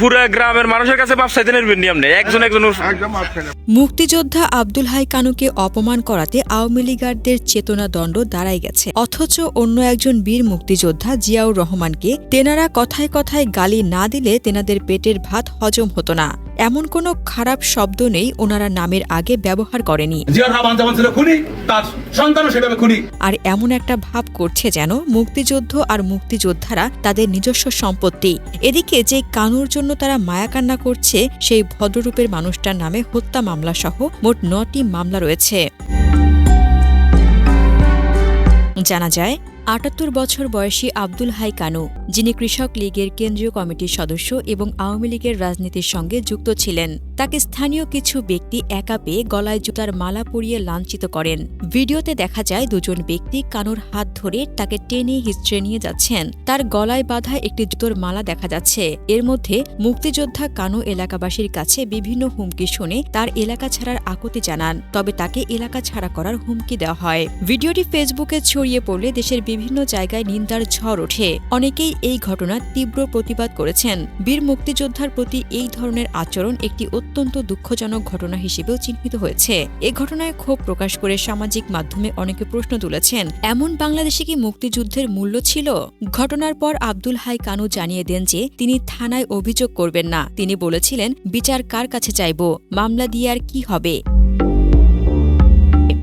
পুরো গ্রামের মানুষের কাছে মাপ চাইতে নেবেন নি আপনি একজন একজন মুক্তিযোদ্ধা আব্দুল হাই কানুকে অপমান করাতে আওয়ামী লীগারদের চেতনা দণ্ড দাঁড়াই গেছে। অথচ অন্য একজন বীর মুক্তিযোদ্ধা জিয়াউর রহমানকে তেনারা কথায় কথায় গালি না দিলে তেনাদের পেটের ভাত হজম হতো না। এমন কোনো খারাপ শব্দ নেই ওনারা নামের আগে ব্যবহার করেনি। তার সন্তানও সেভাবে খুনি। আর এমন একটা ভাব করছে যেন মুক্তিযুদ্ধ আর মুক্তিযোদ্ধারা তাদের নিজস্ব সম্পত্তি। এদিকে যে কানুর জন্য তারা মায়াকান্না করছে সেই ভদ্ররূপের মানুষটার নামে হত্যা মামলা সহ মোট নটি মামলা রয়েছে। জানা যায় আটাত্তর বছর বয়সী আব্দুল হাই কানু, যিনি কৃষক লীগের কেন্দ্রীয় কমিটির সদস্য এবং আওয়ামী লীগের রাজনীতির সঙ্গে যুক্ত ছিলেন। তাকে স্থানীয় কিছু ব্যক্তি একা পেয়ে গলায় জুতার মালা পরিয়ে লাঞ্ছিত করেন। ভিডিওতে দেখা যায় দুজন ব্যক্তি কানুর হাত ধরে তাকে টেনে হিস্ট্রে নিয়ে যাচ্ছেন। তার গলায় বাঁধা একটি জুতোর মালা দেখা যাচ্ছে। এর মধ্যে মুক্তিযোদ্ধা কানু এলাকাবাসীর কাছে বিভিন্ন হুমকি শুনে তার এলাকা ছাড়ার আকুতি জানান, তবে তাকে এলাকা ছাড়া করার হুমকি দেওয়া হয়। ভিডিওটি ফেসবুকে ছড়িয়ে পড়লে দেশের বিভিন্ন জায়গায় নিন্দার ঝড় ওঠে। অনেকেই এই ঘটনার তীব্র প্রতিবাদ করেছেন। বীর মুক্তিযোদ্ধার প্রতি এই ধরনের আচরণ একটি অত্যন্ত দুঃখজনক ঘটনা হিসেবেও চিহ্নিত হয়েছে। এ ঘটনায় ক্ষোভ প্রকাশ করে সামাজিক মাধ্যমে অনেকে প্রশ্ন তুলেছেন, এমন বাংলাদেশে কি মুক্তিযুদ্ধের মূল্য ছিল? ঘটনার পর আব্দুল হাই কানু জানিয়ে দেন যে, তিনি থানায় অভিযোগ করবেন না। তিনি বলেছিলেন, বিচার কার কাছে চাইব? মামলা দিয়ে আর কি হবে?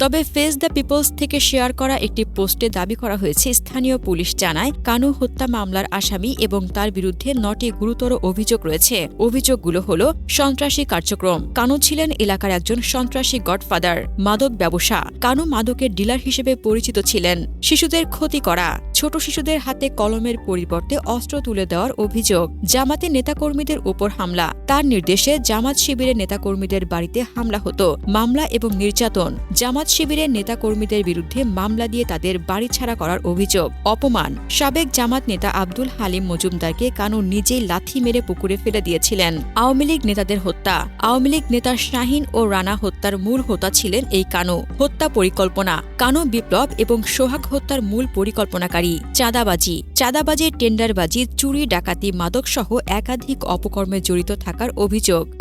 তবে ফেস দ্য পিপলস থেকে শেয়ার করা একটি পোস্টে দাবি করা হয়েছে, স্থানীয় পুলিশ জানায় কানু হত্যা মামলার আসামি এবং তার বিরুদ্ধে নটি গুরুতর অভিযোগ রয়েছে। অভিযোগগুলো হল, সন্ত্রাসী কার্যক্রম। কানু ছিলেন এলাকার একজন সন্ত্রাসী গডফাদার, মাদক ব্যবসা। কানু মাদকের ডিলার হিসেবে পরিচিত ছিলেন। শিশুদের ক্ষতি করা। ছোট শিশুদের হাতে কলমের পরিবর্তে অস্ত্র তুলে দেওয়ার অভিযোগ। জামাতে নেতাকর্মীদের উপর হামলা। তার নির্দেশে জামাত শিবিরের নেতাকর্মীদের বাড়িতে হামলা হতো। মামলা এবং নির্যাতন। জামাত শিবিরের নেতাকর্মীদের বিরুদ্ধে মামলা দিয়ে তাদের বাড়ি ছাড়া করার অভিযোগ। অপমান। সাবেক জামাত নেতা আব্দুল হালিম মজুমদারকে কানু নিজেই লাথি মেরে পুকুরে ফেলে দিয়েছিলেন। আওয়ামী লীগ নেতাদের হত্যা। আওয়ামী লীগ নেতা শাহিন ও রানা হত্যার মূল হোতা ছিলেন এই কানু। হত্যা পরিকল্পনা। কানু বিপ্লব এবং সোহাগ হত্যার মূল পরিকল্পনাকারী চাঁদাবাজি চাঁদাবাজি টেন্ডারবাজি চুরি ডাকাতি মাদকসহ একাধিক অপকর্মে জড়িত থাকার অভিযোগ।